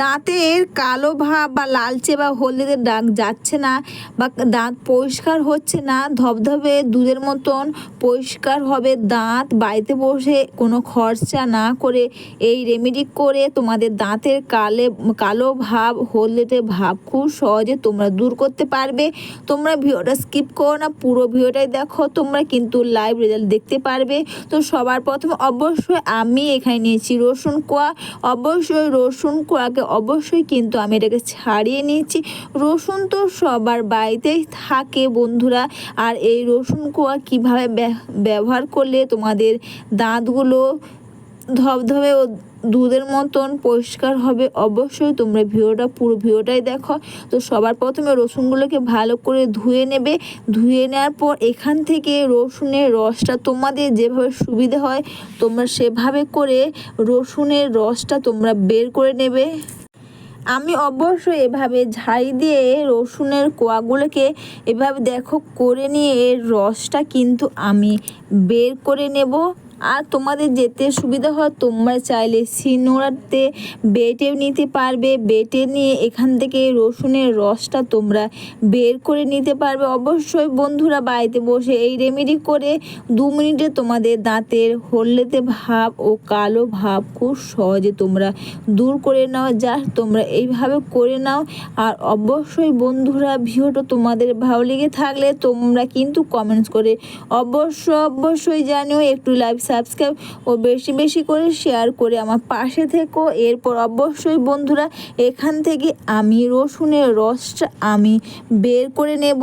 দাঁতের কালো ভাব বা লালচে বা হলদেতে দাগ যাচ্ছে না বা দাঁত পরিষ্কার হচ্ছে না, ধবধবে দুধের মতন পরিষ্কার হবে দাঁত, বাড়িতে বসে কোনো খরচা না করে এই রেমেডি করে তোমাদের দাঁতের কালে, কালো ভাব হলদেটে ভাব খুব সহজে তোমরা দূর করতে পারবে। তোমরা ভিডিওটা স্কিপ করো না, পুরো ভিডিওটাই দেখো, তোমরা কিন্তু লাইভ রেজাল্ট দেখতে পারবে। তো সবার প্রথমে অবশ্যই আমি এখানে নিয়েছি রসুন কোয়া। অবশ্যই রসুন কোয়াকে অবশ্যই কিন্তু আমি এটাকে ছাড়িয়ে নিয়েছি। রসুন তো সবার বাড়িতেই থাকে বন্ধুরা। আর এই রসুন কোয়া কীভাবে ব্য- ব্যবহার করলে তোমাদের দাঁতগুলো ধবধবে ও দুধের মতন পরিষ্কার হবে, অবশ্যই তোমরা ভিডিওটা পুরো ভিডিওটাই দেখো। তো সবার প্রথমে রসুনগুলোকে ভালো করে ধুয়ে নেবে। ধুয়ে নেওয়ার পর এখান থেকে রসুনের রসটা তোমাদের যেভাবে সুবিধা হয়, তোমরা সেভাবে করে রসুনের রসটা তোমরা বের করে নেবে। আমি অবশ্যই এভাবে ঝাড়ি দিয়ে রসুনের কোয়াগুলোকে এভাবে দেখো, করে নিয়ে এর রসটা কিন্তু আমি বের করে নেব। আর তোমাদের যেতে সুবিধা হয়, তোমরা চাইলে শিনোড়াতে বেটেও নিতে পারবে। বেটে নিয়ে এখান থেকে রসুনের রসটা তোমরা বের করে নিতে পারবে। অবশ্যই বন্ধুরা বাড়িতে বসে এই রেমেডি করে দু মিনিটে তোমাদের দাঁতের হলদেতে ভাব ও কালো ভাব খুব সহজে তোমরা দূর করে নাও। যা তোমরা এইভাবে করে নাও। আর অবশ্যই বন্ধুরা ভিডিওটা তোমাদের ভালো লেগে থাকলে তোমরা কিন্তু কমেন্টস করে অবশ্য অবশ্যই জানিও, একটু লাইভ সাবস্ক্রাইব ও বেশি বেশি করে শেয়ার করে আমার পাশে থেকো। এরপর অবশ্যই বন্ধুরা, এখান থেকে আমি রসুনের রসটা আমি বের করে নেব।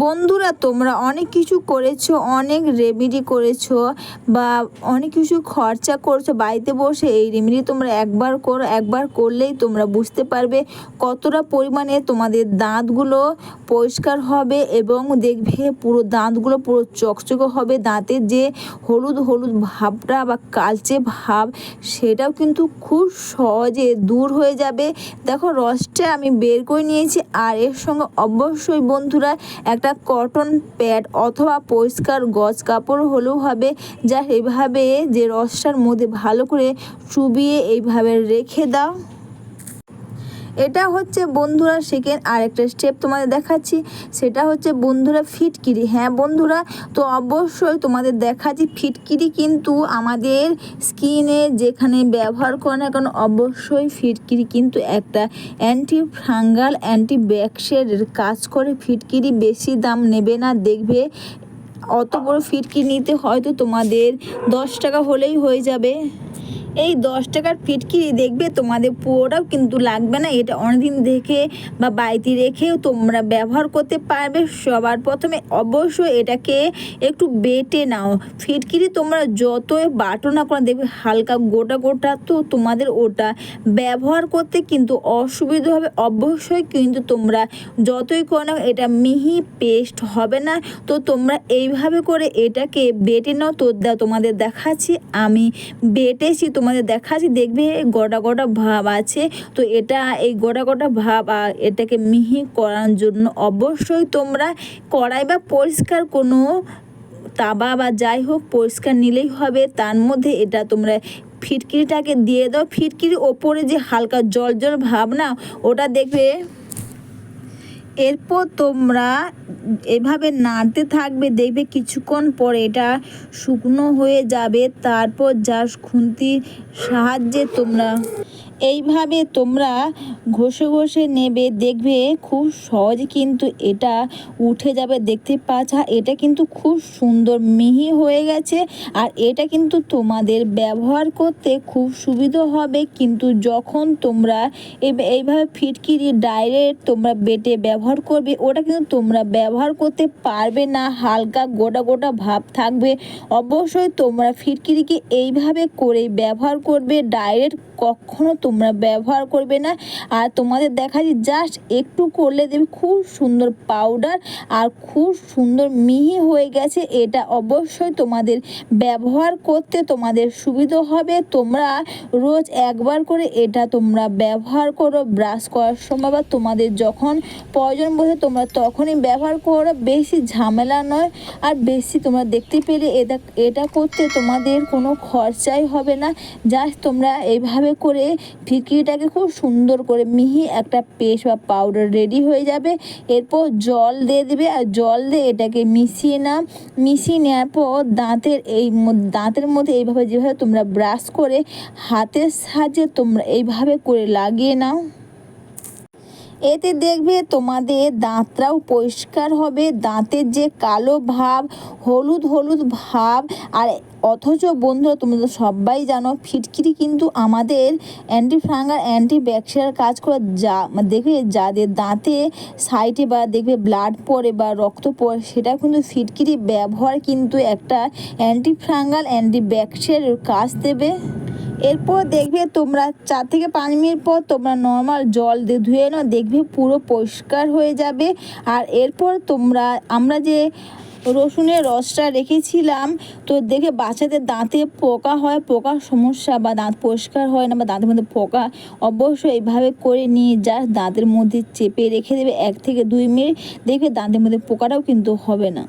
বন্ধুরা, তোমরা অনেক কিছু করেছ, অনেক রেমেডি করেছ বা অনেক কিছু খরচা করছ, বাড়িতে বসে এই রেমেডি তোমরা একবার করো, একবার করলেই তোমরা বুঝতে পারবে কতটা পরিমাণে তোমাদের দাঁতগুলো পরিষ্কার হবে এবং দেখবে পুরো দাঁতগুলো পুরো চকচকে হবে। দাঁতের যে হলুদ হলুদ ভাবটা বা কালচে ভাব, সেটাও কিন্তু খুব সহজে দূর হয়ে যাবে। দেখো, রসটা আমি বের করে নিয়েছি আর এর সঙ্গে অবশ্যই বন্ধুরা একটা কটন প্যাড অথবা পরিষ্কার গজ কাপড় হলেও হবে, যা এভাবে যে রসটার মধ্যে ভালো করে চুবিয়ে এইভাবে রেখে দাও। এটা হচ্ছে বন্ধুরা সেকেন্ড আরেকটা স্টেপ তোমাদের দেখাচ্ছি। সেটা হচ্ছে বন্ধুরা ফিটকিরি। হ্যাঁ বন্ধুরা, তো অবশ্যই তোমাদের দেখাচ্ছি ফিটকিরি কিন্তু আমাদের স্কিনে যেখানে ব্যবহার করে না কেন অবশ্যই ফিটকিরি কিন্তু একটা অ্যান্টি ফাঙ্গাল অ্যান্টি ব্যাকটেরিয়ার কাজ করে। ফিটকিরি বেশি দাম নেবে না, দেখবে অত বড় ফিটকিরি নিতে হয়তো তোমাদের দশ টাকা হলেই হয়ে যাবে। এই দশ টাকার ফিটকিরি দেখবে, তোমাদের পুরোটাও কিন্তু লাগবে না। এটা অনেকদিন দেখে বা বাড়িতে রেখেও তোমরা ব্যবহার করতে পারবে। সবার প্রথমে অবশ্যই এটাকে একটু বেটে নাও। ফিটকিরি তোমরা যতই বাটো না করে, দেখবে হালকা গোটা গোটা তো তোমাদের ওটা ব্যবহার করতে কিন্তু অসুবিধা হবে। অবশ্যই কিন্তু তোমরা যতই করো না এটা মিহি পেস্ট হবে না। তো তোমরা এইভাবে করে এটাকে বেটে নাও। তো তোমাদের দেখাচ্ছি, আমি বেটেছি তোমাদের দেখাচ্ছি দেখবে গোটা গোটা ভাব আছে। তো এটা, এই গোটা গোটা ভাব এটাকে মিহি করার জন্য অবশ্যই তোমরা কড়াই বা পরিষ্কার কোনো তাবা বা যাই হোক পরিষ্কার নিলেই হবে। তার মধ্যে এটা তোমরা ফিটকিরিটাকে দিয়ে দাও। ফিটকিরির ওপরে যে হালকা জল জল ভাব না, ওটা দেখবে এরপর তোমরা এভাবে নাড়তে থাকবে, দেখবে কিছুক্ষণ পরে এটা শুকনো হয়ে যাবে। তারপর জাস্ট খুন্তির সাহায্যে তোমরা এইভাবে তোমরা ঘষে ঘষে নেবে, দেখবে খুব সহজ কিন্তু এটা উঠে যাবে। দেখতে পাচ্ছ, এটা কিন্তু খুব সুন্দর, মিহি হয়ে গেছে আর এটা কিন্তু তোমাদের ব্যবহার করতে খুব সুবিধা হবে। কিন্তু যখন তোমরা এই- এইভাবে ফিটকিরি ডাইরেক্ট তোমরা বেটে ব্যবহার করবে, ওটা কিন্তু তোমরা ব্যবহার করতে পারবে না। হালকা গোটা গোটা ভাব থাকবে। অবশ্যই তোমরা ফিটকিরিকে এইভাবে করে ব্যবহার করবে। ডাইরেক্ট কখনো তোমরা ব্যবহার করবে না। আর তোমাদের দেখা যায় জাস্ট একটু করলে দেবে খুব সুন্দর পাউডার আর খুব সুন্দর মিহি হয়ে গেছে। এটা অবশ্যই তোমাদের ব্যবহার করতে তোমাদের সুবিধা হবে। তোমরা রোজ একবার করে এটা তোমরা ব্যবহার করো ব্রাশ করার সময় বা তোমাদের যখন প্রয়োজন বোধে তোমরা তখনই ব্যবহার করো। বেশি ঝামেলা নয় আর বেশি তোমরা দেখতে পেলে এটা এটা করতে তোমাদের কোনো খরচাই হবে না। জাস্ট তোমরা এইভাবে করে ফিটকিরিটাকে খুব সুন্দর করে মিহি একটা পেস্ট বা পাউডার রেডি হয়ে যাবে। এরপর জল দিয়ে দেবে আর জল দিয়ে এটাকে মিশিয়ে না মিশিয়ে নেওয়ার পর দাঁতের এই দাঁতের মধ্যে এইভাবে যেভাবে তোমরা ব্রাশ করে হাতের সাহায্যে তোমরা এইভাবে করে লাগিয়ে নাও। এতে দেখবে তোমাদের দাঁতটাও পরিষ্কার হবে, দাঁতের যে কালো ভাব, হলুদ হলুদ ভাব, আর অথচ বন্ধুরা তোমরা তো সবাই জানো, ফিটকিরি কিন্তু আমাদের অ্যান্টি ফাঙ্গাল অ্যান্টি ব্যাকটেরিয়ার কাজ করে যা মানে দেখবে যাদের দাঁতে সাইডে বা দেখবে ব্লাড পড়ে বা রক্ত পড়ে, সেটা কিন্তু ফিটকিরি ব্যবহার কিন্তু একটা অ্যান্টি ফাঙ্গাল অ্যান্টি ব্যাকটেরিয়ার কাজ দেবে। এরপর দেখবে তোমরা চার থেকে পাঁচ মিনিট পর তোমরা নর্মাল জল দিয়ে ধুয়ে নাও, দেখবে পুরো পরিষ্কার হয়ে যাবে। আর এরপর তোমরা, আমরা যে রসুনের রসটা রেখেছিলাম, তো দেখে বাচ্চাদের দাঁতে পোকা হয় পোকার সমস্যা বা দাঁত পরিষ্কার হয় না বা দাঁতের মধ্যে পোকা, অবশ্যই এইভাবে করে নিয়ে যা, দাঁতের মধ্যে চেপে রেখে দেবে এক থেকে দুই মিনিট। দেখবে দাঁতের মধ্যে পোকাটাও কিন্তু হবে না।